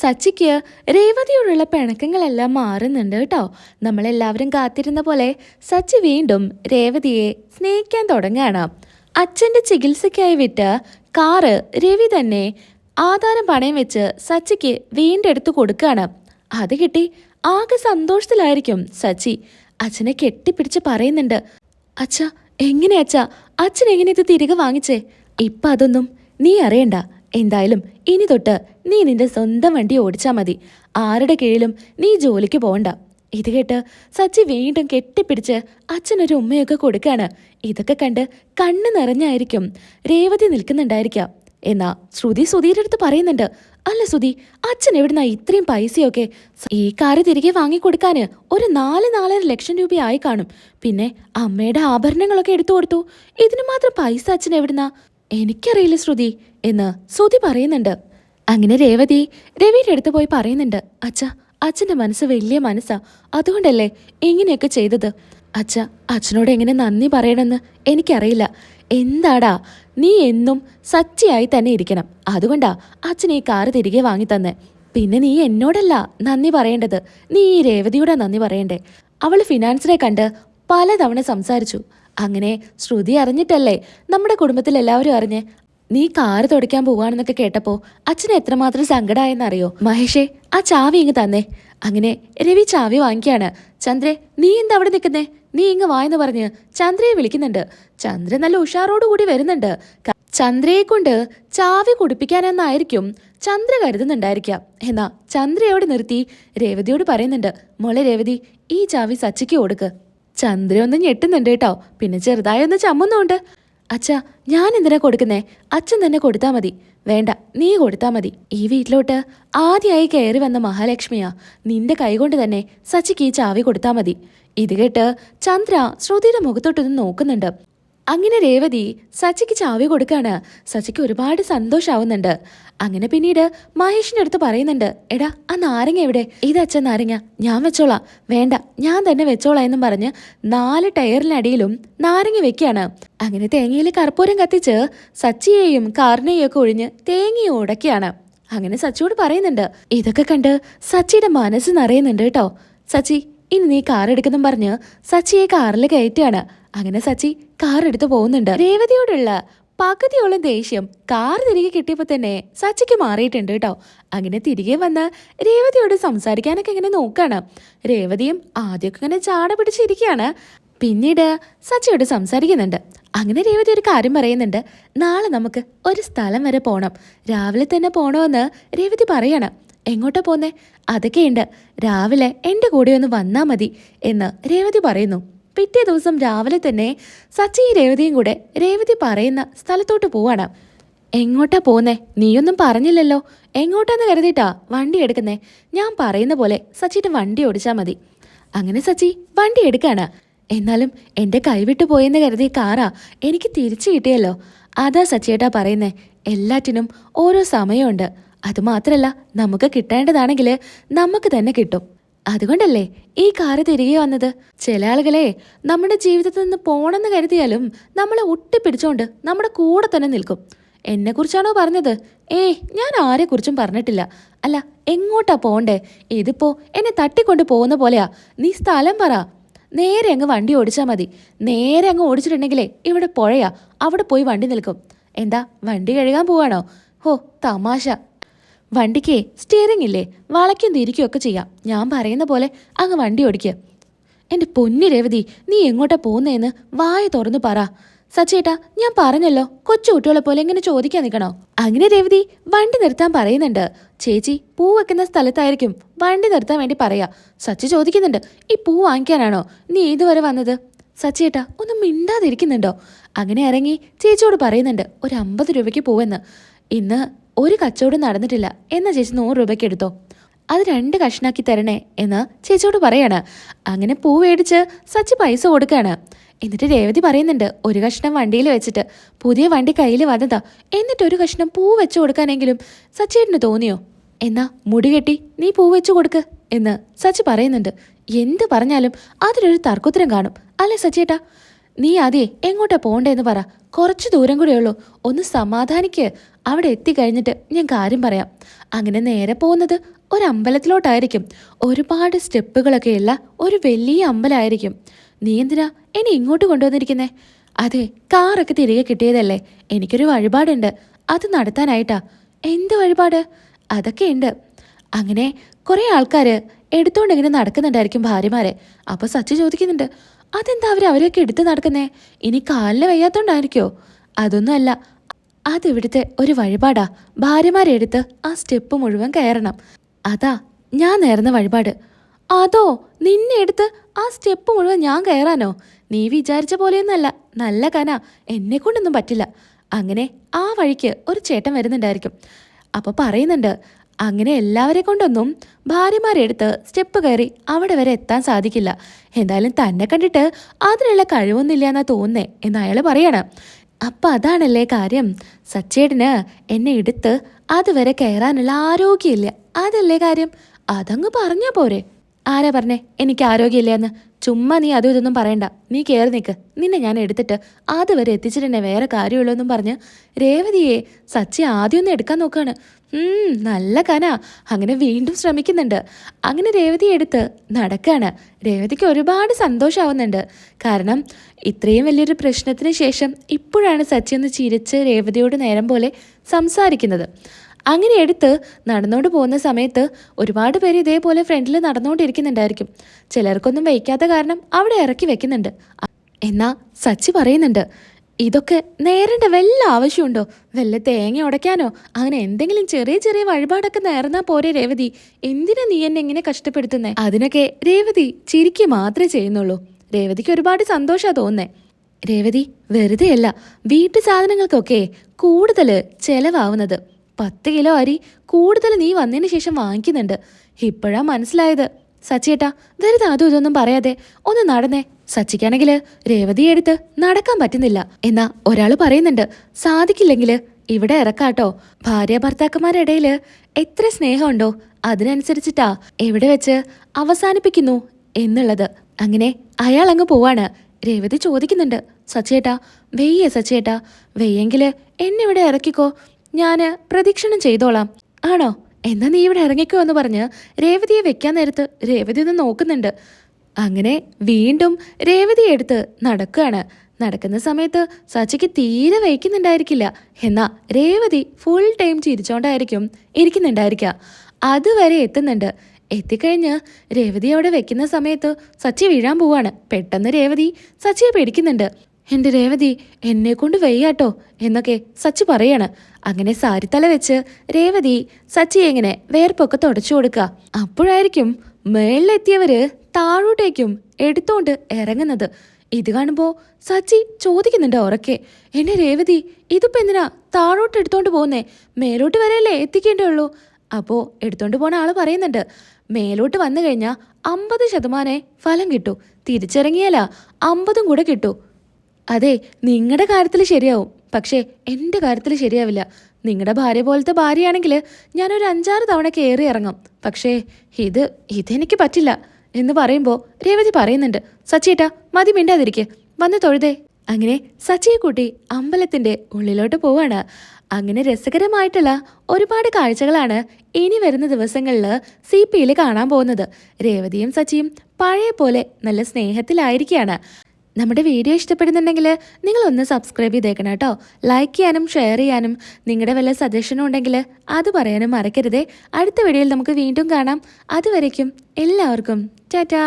സച്ചിക്ക് രേവതിയോടുള്ള പിണക്കങ്ങളെല്ലാം മാറുന്നുണ്ട് കേട്ടോ. നമ്മളെല്ലാവരും കാത്തിരുന്ന പോലെ സച്ചി വീണ്ടും രേവതിയെ സ്നേഹിക്കാൻ തുടങ്ങുകയാണ്. അച്ഛന്റെ ചികിത്സയ്ക്കായി വിട്ട് കാറ് രവി തന്നെ ആധാരം പണയം വെച്ച് സച്ചിക്ക് വീണ്ടെടുത്ത് കൊടുക്കുകയാണ്. അത് കിട്ടി ആകെ സന്തോഷത്തിലായിരിക്കും സച്ചി. അച്ഛനെ കെട്ടിപ്പിടിച്ച് പറയുന്നുണ്ട് അച്ഛ എങ്ങനെ അച്ഛ? അച്ഛൻ എങ്ങനെ ഇത് തിരികെ വാങ്ങിച്ചേ? ഇപ്പം അതൊന്നും നീ അറിയണ്ട. എന്തായാലും ഇനി തൊട്ട് നീ നിന്റെ സ്വന്തം വണ്ടി ഓടിച്ചാ മതി. ആരുടെ കീഴിലും നീ ജോലിക്ക് പോകണ്ട ഇത് കേട്ട് സച്ചി വീണ്ടും കെട്ടിപ്പിടിച്ച് അച്ഛനൊരു ഉമ്മയൊക്കെ കൊടുക്കാണ്. ഇതൊക്കെ കണ്ട് കണ്ണ് നിറഞ്ഞായിരിക്കും. രേവതി നിൽക്കുന്നുണ്ടായിരിക്കാം. എന്നാ ശ്രുതി സുധീരുടെ അടുത്ത് പറയുന്നുണ്ട്. അല്ല സുധി അച്ഛൻ എവിടുന്നാ ഇത്രയും പൈസയൊക്കെ ഈ കാറ് തിരികെ വാങ്ങിക്കൊടുക്കാന് ഒരു നാല് നാലര ലക്ഷം രൂപയായി കാണും. പിന്നെ അമ്മയുടെ ആഭരണങ്ങളൊക്കെ എടുത്തു കൊടുത്തു. ഇതിനു മാത്രം പൈസ അച്ഛൻ എവിടുന്നാ? എനിക്കറിയില്ല ശ്രുതി എന്ന് ശ്രുതി പറയുന്നുണ്ട്. അങ്ങനെ രേവതി രവിയുടെ അടുത്ത് പോയി പറയുന്നുണ്ട്. അച്ഛ അച്ഛന്റെ മനസ്സ് വലിയ മനസ്സാ. അതുകൊണ്ടല്ലേ ഇങ്ങനെയൊക്കെ ചെയ്തത്? അച്ഛ അച്ഛനോട് എങ്ങനെ നന്ദി പറയണമെന്ന് എനിക്കറിയില്ല. എന്താടാ നീ എന്നും സച്ചിയായി തന്നെ ഇരിക്കണം. അതുകൊണ്ടാ അച്ഛൻ ഈ കാറ് തിരികെ വാങ്ങി തന്നെ. പിന്നെ നീ എന്നോടല്ല നന്ദി പറയേണ്ടത്. നീ ഈ രേവതിയോടാ നന്ദി പറയണ്ടേ. അവൾ ഫിനാൻസിനെ കണ്ട് പലതവണ സംസാരിച്ചു. അങ്ങനെ ശ്രുതി അറിഞ്ഞിട്ടല്ലേ? നമ്മുടെ കുടുംബത്തിൽ എല്ലാവരും അറിഞ്ഞ് നീ കാറ് തുടയ്ക്കാൻ പോവാണെന്നൊക്കെ കേട്ടപ്പോ അച്ഛന് എത്രമാത്രം സങ്കടമായെന്നറിയോ മഹേഷേ ആ ചാവി ഇങ്ങ് തന്നേ. അങ്ങനെ രവി ചാവി വാങ്ങിക്കാണ്. ചന്ദ്രെ നീ എന്താ അവിടെ നിൽക്കുന്നേ? നീ ഇങ്ങ് വായെന്ന് പറഞ്ഞ് ചന്ദ്രയെ വിളിക്കുന്നുണ്ട്. ചന്ദ്ര നല്ല ഉഷാറോടുകൂടി വരുന്നുണ്ട്. ചന്ദ്രയെ കൊണ്ട് ചാവി കുടിപ്പിക്കാനെന്നായിരിക്കും ചന്ദ്ര കരുതുന്നുണ്ടായിരിക്കാം. എന്നാ ചന്ദ്രയോട് നിർത്തി രേവതിയോട് പറയുന്നുണ്ട് മോളെ രേവതി ഈ ചാവി സച്ചിക്ക് കൊടുക്ക്. ചന്ദ്ര ഒന്ന് ഞെട്ടുന്നുണ്ട് കേട്ടോ. പിന്നെ ചെറുതായി ഒന്ന് ചമ്മുന്നുണ്ട്. അച്ഛാ ഞാൻ എന്തിനാ കൊടുക്കുന്നേ? അച്ഛൻ തന്നെ കൊടുത്താൽ മതി. വേണ്ട നീ കൊടുത്താൽ മതി. ഈ വീട്ടിലോട്ട് ആദ്യമായി കയറി വന്ന മഹാലക്ഷ്മിയാ. നിന്റെ കൈകൊണ്ട് തന്നെ സച്ചിക്ക് ഈ ചാവി കൊടുത്താൽ മതി. ഇത് കേട്ട് ചന്ദ്ര ശ്രുതിയുടെ മുഖത്തോട്ടൊന്ന് നോക്കുന്നുണ്ട്. അങ്ങനെ രേവതി സച്ചിക്ക് ചാവി കൊടുക്കാണ്. സച്ചിക്ക് ഒരുപാട് സന്തോഷാവുന്നുണ്ട്. അങ്ങനെ പിന്നീട് മഹേഷിന്റെ അടുത്ത് പറയുന്നുണ്ട് എടാ ആ നാരങ്ങ എവിടെ? ഇത് അച്ഛൻ നാരങ്ങ. ഞാൻ വെച്ചോളാം. വേണ്ട ഞാൻ തന്നെ വെച്ചോളാം എന്നും പറഞ്ഞ് നാല് ടയറിനടിയിലും നാരങ്ങ വെക്കാണ് അങ്ങനെ തേങ്ങയിൽ കർപ്പൂരം കത്തിച്ച് സച്ചിയെയും കാറിനെയും ഒക്കെ ഒഴിഞ്ഞ് തേങ്ങയും ഉടക്കിയാണ് അങ്ങനെ സച്ചിയോട് പറയുന്നുണ്ട് ഇതൊക്കെ കണ്ട് സച്ചിയുടെ മനസ്സ് നിറയുന്നുണ്ട് കേട്ടോ. സച്ചി ഇനി നീ കാർ എടുക്കുന്നു പറഞ്ഞ് സച്ചിയെ കാറിൽ കയറ്റുകയാണ്. അങ്ങനെ സച്ചി കാർ എടുത്തു പോകുന്നുണ്ട്. രേവതിയോടുള്ള പകുതിയോളം ദേഷ്യം കാർ തിരികെ കിട്ടിയപ്പോൾ തന്നെ സച്ചിക്ക് മാറിയിട്ടുണ്ട് കേട്ടോ. അങ്ങനെ തിരികെ വന്ന് രേവതിയോട് സംസാരിക്കാനൊക്കെ ഇങ്ങനെ നോക്കാണ്. രേവതിയും ആദ്യമൊക്കെ ഇങ്ങനെ ചാട പിടിച്ചിരിക്കുകയാണ്. പിന്നീട് സച്ചിയോട് സംസാരിക്കുന്നുണ്ട്. അങ്ങനെ രേവതി ഒരു കാര്യം പറയുന്നുണ്ട്. നാളെ നമുക്ക് ഒരു സ്ഥലം വരെ പോകണം രാവിലെ തന്നെ പോകണമെന്ന് രേവതി പറയാണ്. എങ്ങോട്ടാ പോന്നേ? അതൊക്കെയുണ്ട് രാവിലെ എന്റെ കൂടെ ഒന്ന് വന്നാ മതി എന്ന് രേവതി പറയുന്നു. പിറ്റേ ദിവസം രാവിലെ തന്നെ സച്ചിയും രേവതിയും കൂടെ രേവതി പറയുന്ന സ്ഥലത്തോട്ട് പോവാണ്. എങ്ങോട്ടാ പോന്നേ? നീയൊന്നും പറഞ്ഞില്ലല്ലോ. എങ്ങോട്ടാന്ന് കരുതിയിട്ടാ വണ്ടി എടുക്കുന്നേ? ഞാൻ പറയുന്ന പോലെ സച്ചിയുടെ വണ്ടി ഓടിച്ചാൽ മതി. അങ്ങനെ സച്ചി വണ്ടി എടുക്കാണ്. എന്നാലും എന്റെ കൈവിട്ടു പോയെന്ന് കരുതിയ കാറാ എനിക്ക് തിരിച്ചു കിട്ടിയല്ലോ. അതാ സച്ചിയേട്ടാ പറയുന്നേ. എല്ലാറ്റിനും ഓരോ സമയമുണ്ട്. അതുമാത്രല്ല നമുക്ക് കിട്ടേണ്ടതാണെങ്കിൽ നമുക്ക് തന്നെ കിട്ടും. അതുകൊണ്ടല്ലേ ഈ കാറ് തിരികെ വന്നത്? ചില ആളുകളെ നമ്മുടെ ജീവിതത്തിൽ നിന്ന് പോണെന്ന് കരുതിയാലും നമ്മളെ ഒട്ടിപ്പിടിച്ചോണ്ട് നമ്മുടെ കൂടെ തന്നെ നിൽക്കും. എന്നെ കുറിച്ചാണോ പറഞ്ഞത്? ഏയ് ഞാൻ ആരെക്കുറിച്ചും പറഞ്ഞിട്ടില്ല. അല്ല എങ്ങോട്ടാ പോണ്ടേ ഇതിപ്പോ എന്നെ തട്ടിക്കൊണ്ട് പോകുന്ന പോലെയാ. നീ സ്ഥലം പറ. നേരെ അങ്ങ് വണ്ടി ഓടിച്ചാൽ മതി. നേരെ അങ്ങ് ഓടിച്ചിട്ടുണ്ടെങ്കിലേ ഇവിടെ പുഴയാ. അവിടെ പോയി വണ്ടി നിൽക്കും. എന്താ വണ്ടി കഴുകാൻ പോവാണോ? ഹോ തമാശ. വണ്ടിക്ക് സ്റ്റിയറിംഗ് ഇല്ലേ? വളയ്ക്കും തിരിക്കുകയൊക്കെ ചെയ്യാം. ഞാൻ പറയുന്ന പോലെ അങ്ങ് വണ്ടി ഓടിക്കുക എന്റെ പൊന്നു രേവതി നീ എങ്ങോട്ടാ പോകുന്നതെന്ന് വായ തുറന്നു പറ. സച്ചേട്ടാ ഞാൻ പറഞ്ഞല്ലോ കൊച്ചു കുട്ടികളെ പോലെ എങ്ങനെ ചോദിക്കാൻ നിൽക്കണോ? അങ്ങനെ രേവതി വണ്ടി നിർത്താൻ പറയുന്നുണ്ട്. ചേച്ചി പൂ വെക്കുന്ന സ്ഥലത്തായിരിക്കും വണ്ടി നിർത്താൻ വേണ്ടി പറയാ. സച്ചി ചോദിക്കുന്നുണ്ട് ഈ പൂ വാങ്ങിക്കാനാണോ? നീ ഇതുവരെ വന്നത്? സച്ചേട്ടാ ഒന്ന് മിണ്ടാതിരിക്കുന്നുണ്ടോ? അങ്ങനെ ഇറങ്ങി ചേച്ചിയോട് പറയുന്നുണ്ട് ഒരു അമ്പത് രൂപയ്ക്ക് പൂവെന്ന്. ഇന്ന് ഒരു കച്ചവടം നടന്നിട്ടില്ല എന്നാ ചേച്ചി നൂറ് രൂപയ്ക്ക് എടുത്തോ? അത് രണ്ട് കഷ്ണാക്കി തരണേ എന്ന് ചേച്ചിയോട് പറയാണ്. അങ്ങനെ പൂ മേടിച്ച് സച്ചി പൈസ കൊടുക്കാണ്. എന്നിട്ട് രേവതി പറയുന്നുണ്ട് ഒരു കഷ്ണം വണ്ടിയിൽ വെച്ചിട്ട്. പുതിയ വണ്ടി കയ്യിൽ വന്നതാ. എന്നിട്ട് ഒരു കഷ്ണം പൂ വെച്ച് കൊടുക്കാനെങ്കിലും സച്ചിയേട്ടന് തോന്നിയോ? എന്നാ മുടി കെട്ടി നീ പൂ വെച്ച് കൊടുക്ക് എന്ന് സച്ചി പറയുന്നുണ്ട്. എന്ത് പറഞ്ഞാലും അതിലൊരു തർക്കുത്തരം കാണും. അല്ലേ സച്ചിയേട്ടാ? നീ ആദ്യേ എങ്ങോട്ടാ പോണ്ടേന്ന് പറ. കുറച്ച് ദൂരം കൂടെ ഉള്ളൂ. ഒന്ന് സമാധാനിക്ക്. അവിടെ എത്തിക്കഴിഞ്ഞിട്ട് ഞാൻ കാര്യം പറയാം. അങ്ങനെ നേരെ പോകുന്നത് ഒരു അമ്പലത്തിലോട്ടായിരിക്കും ഒരുപാട് സ്റ്റെപ്പുകളൊക്കെയുള്ള ഒരു വലിയ അമ്പലമായിരിക്കും നീ എന്തിനാ എന്നെ ഇങ്ങോട്ട് കൊണ്ടുവന്നിരിക്കുന്നേ? അതെ കാറൊക്കെ തിരികെ കിട്ടിയതല്ലേ. എനിക്കൊരു വഴിപാടുണ്ട്. അത് നടത്താനായിട്ടാ. എന്ത് വഴിപാട്? അതൊക്കെ ഉണ്ട്. അങ്ങനെ കുറേ ആൾക്കാർ എടുത്തോണ്ട് ഇങ്ങനെ നടക്കുന്നുണ്ടായിരിക്കും ഭാര്യമാരെ. അപ്പോൾ സച്ചി ചോദിക്കുന്നുണ്ട് അതെന്താ അവർ അവരെയൊക്കെ എടുത്ത് നടക്കുന്നേ? ഇനി കാലിന് വയ്യാത്തോണ്ടായിരിക്കോ? അതൊന്നുമല്ല. അതിവിടുത്തെ ഒരു വഴിപാടാ. ഭാര്യമാരെ എടുത്ത് ആ സ്റ്റെപ്പ് മുഴുവൻ കയറണം. അതാ ഞാൻ നേർന്ന വഴിപാട്. അതോ നിന്നെ എടുത്ത് ആ സ്റ്റെപ്പ് മുഴുവൻ ഞാൻ കയറാനോ? നീ വിചാരിച്ച പോലെയൊന്നല്ല നല്ല കന. എന്നെ കൊണ്ടൊന്നും പറ്റില്ല. അങ്ങനെ ആ വഴിക്ക് ഒരു ചേട്ടൻ വരുന്നുണ്ടായിരിക്കും. അപ്പോൾ പറയുന്നുണ്ട് അങ്ങനെ എല്ലാവരെ കൊണ്ടൊന്നും ഭാര്യമാരെ ഭാര്യമാരെടുത്ത് സ്റ്റെപ്പ് കയറി അവിടെ വരെ എത്താൻ സാധിക്കില്ല. എന്തായാലും തന്നെ കണ്ടിട്ട് അതിനുള്ള കഴിവൊന്നുമില്ല എന്നാ തോന്നുന്നേ എന്ന് അയാൾ പറയണം. അപ്പം അതാണല്ലേ കാര്യം. സച്ചേടിന് എന്നെ എടുത്ത് അതുവരെ കയറാനുള്ള ആരോഗ്യമില്ല. അതല്ലേ കാര്യം. അതങ്ങ് പറഞ്ഞാ പോരെ. ആരാ പറഞ്ഞേ? എനിക്ക് ആരോഗ്യമില്ല എന്ന്. ചുമ്മാ നീ അതും ഇതൊന്നും പറയണ്ട. നീ കയറി നിൽക്ക് നിന്നെ ഞാൻ എടുത്തിട്ട് അതുവരെ എത്തിച്ചിട്ടെന്നെ വേറെ കാര്യമുള്ളൂ എന്നും പറഞ്ഞ് രേവതിയെ സച്ചി ആദ്യം ഒന്ന് എടുക്കാൻ നോക്കാണ്. ഉം, നല്ല കന. അങ്ങനെ വീണ്ടും ശ്രമിക്കുന്നുണ്ട്. അങ്ങനെ രേവതി എടുത്ത് നടക്കാണ്. രേവതിക്ക് ഒരുപാട് സന്തോഷമാവുന്നുണ്ട് കാരണം ഇത്രയും വലിയൊരു പ്രശ്നത്തിന് ശേഷം ഇപ്പോഴാണ് സച്ചി ഒന്ന് ചിരിച്ച് രേവതിയോട് നേരം പോലെ സംസാരിക്കുന്നത്. അങ്ങനെ എടുത്ത് നടന്നുകൊണ്ട് പോകുന്ന സമയത്ത് ഒരുപാട് പേര് ഇതേപോലെ ഫ്രണ്ടിൽ നടന്നുകൊണ്ടിരിക്കുന്നുണ്ടായിരിക്കും ചിലർക്കൊന്നും വയ്ക്കാത്ത കാരണം അവിടെ ഇറക്കി വെക്കുന്നുണ്ട്. എന്നാൽ എന്നാ സച്ചി പറയുന്നുണ്ട്. ഇതൊക്കെ നേരേണ്ട വല്ല ആവശ്യമുണ്ടോ? വല്ല തേങ്ങ ഉടയ്ക്കാനോ? അങ്ങനെ എന്തെങ്കിലും ചെറിയ ചെറിയ വഴിപാടൊക്കെ നേർന്നാ പോരെ രേവതി. എന്തിനാ നീ എന്നെ ഇങ്ങനെ കഷ്ടപ്പെടുത്തുന്നേ? അതിനൊക്കെ രേവതി ചിരിക്ക് മാത്രമേ ചെയ്യുന്നുള്ളൂ. രേവതിക്ക് ഒരുപാട് സന്തോഷാ തോന്നേ രേവതി വെറുതെയല്ല വീട്ടു സാധനങ്ങൾക്കൊക്കെ കൂടുതൽ ചെലവാവുന്നത്. പത്ത് കിലോ അരി കൂടുതൽ നീ വന്നതിന് ശേഷം വാങ്ങിക്കുന്നുണ്ട്. ഇപ്പോഴാ മനസ്സിലായത്. സച്ചിയേട്ടാ വെറുതെ അതും ഇതൊന്നും പറയാതെ ഒന്ന് നടന്നേ. സച്ചിക്കാണെങ്കിൽ രേവതിയെ എടുത്ത് നടക്കാൻ പറ്റുന്നില്ല. എന്നാ ഒരാൾ പറയുന്നുണ്ട് സാധിക്കില്ലെങ്കിൽ ഇവിടെ ഇറക്കാട്ടോ. ഭാര്യ ഭർത്താക്കന്മാരുടെ ഇടയിൽ എത്ര സ്നേഹമുണ്ടോ അതിനനുസരിച്ചിട്ടാ എവിടെ വെച്ച് അവസാനിപ്പിക്കുന്നു എന്നുള്ളത്. അങ്ങനെ അയാൾ അങ്ങ് പോവാണ്. രേവതി ചോദിക്കുന്നുണ്ട് സച്ചേട്ടാ വെയ്യേ സച്ചേട്ടാ. വെയ്യെങ്കിൽ എന്നെ ഇവിടെ ഇറക്കിക്കോ. ഞാൻ പ്രദക്ഷിണം ചെയ്തോളാം. ആണോ? എന്നാ നീ ഇവിടെ ഇറങ്ങിക്കോ എന്ന് പറഞ്ഞ് രേവതിയെ വെക്കാൻ നേരത്ത് രേവതി ഒന്ന് നോക്കുന്നുണ്ട്. അങ്ങനെ വീണ്ടും രേവതി എടുത്ത് നടക്കുകയാണ്. നടക്കുന്ന സമയത്ത് സച്ചിക്ക് തീരെ വയ്ക്കുന്നുണ്ടായിരിക്കില്ല. എന്നാൽ രേവതി ഫുൾ ടൈം ചിരിച്ചോണ്ടായിരിക്കും ഇരിക്കുന്നുണ്ടായിരിക്കുക. അതുവരെ എത്തുന്നുണ്ട്. എത്തിക്കഴിഞ്ഞ് രേവതി അവിടെ വെക്കുന്ന സമയത്ത് സച്ചി വീഴാൻ പോവാണ്. പെട്ടെന്ന് രേവതി സച്ചിയെ പേടിക്കുന്നുണ്ട്. എന്റെ രേവതി എന്നെ കൊണ്ട് വയ്യാട്ടോ എന്നൊക്കെ സച്ചി പറയാണ്. അങ്ങനെ സാരിത്തല വെച്ച് രേവതി സച്ചി എങ്ങനെ വേർപ്പൊക്കെ തുടച്ചു കൊടുക്കുക. അപ്പോഴായിരിക്കും മേളിലെത്തിയവര് താഴോട്ടേക്കും എടുത്തോണ്ട് ഇറങ്ങുന്നത്. ഇത് കാണുമ്പോൾ സച്ചി ചോദിക്കുന്നുണ്ട് ഉറക്കെ. എന്നെ രേവതി ഇതിപ്പോ എന്തിനാ താഴോട്ട് എടുത്തോണ്ട് പോകുന്നേ? മേലോട്ട് വരെയല്ലേ എത്തിക്കേണ്ടുള്ളൂ അപ്പോ എടുത്തോണ്ട് പോണ ആൾ പറയുന്നുണ്ട് മേലോട്ട് വന്നു കഴിഞ്ഞാൽ അമ്പത് ശതമാനേ ഫലം കിട്ടൂ. തിരിച്ചിറങ്ങിയാലാ അമ്പതും കൂടെ കിട്ടു. അതെ നിങ്ങളുടെ കാര്യത്തിൽ ശരിയാവും. പക്ഷേ എന്റെ കാര്യത്തിൽ ശരിയാവില്ല. നിങ്ങളുടെ ഭാര്യ പോലത്തെ ഭാര്യയാണെങ്കിൽ ഞാനൊരു അഞ്ചാറ് തവണ കയറി ഇറങ്ങും. പക്ഷേ ഇത് ഇതെനിക്ക് പറ്റില്ല. എന്ന് പറയുമ്പോൾ രേവതി പറയുന്നുണ്ട് സച്ചിയേട്ടാ മതി മിണ്ടാതിരിക്കെ. വന്ന് തൊഴുതേ. അങ്ങനെ സച്ചിയെ കൂട്ടി അമ്പലത്തിന്റെ ഉള്ളിലോട്ട് പോവാണ്. അങ്ങനെ രസകരമായിട്ടുള്ള ഒരുപാട് കാഴ്ചകളാണ് ഇനി വരുന്ന ദിവസങ്ങളിൽ സി പിയിൽ കാണാൻ പോകുന്നത്. രേവതിയും സച്ചിയും പഴയ പോലെ നല്ല സ്നേഹത്തിലായിരിക്കുകയാണ് നമ്മുടെ വീഡിയോ ഇഷ്ടപ്പെടുന്നുണ്ടെങ്കിൽ നിങ്ങൾ ഒന്ന് സബ്സ്ക്രൈബ് ചെയ്തേക്കണം കേട്ടോ. ലൈക്ക് ചെയ്യാനും ഷെയർ ചെയ്യാനും നിങ്ങളുടെ വല്ല സജഷനും ഉണ്ടെങ്കിൽ അത് പറയാനും മറക്കരുതേ. അടുത്ത വീഡിയോയിൽ നമുക്ക് വീണ്ടും കാണാം. അതുവരേക്കും എല്ലാവർക്കും. ടാറ്റാ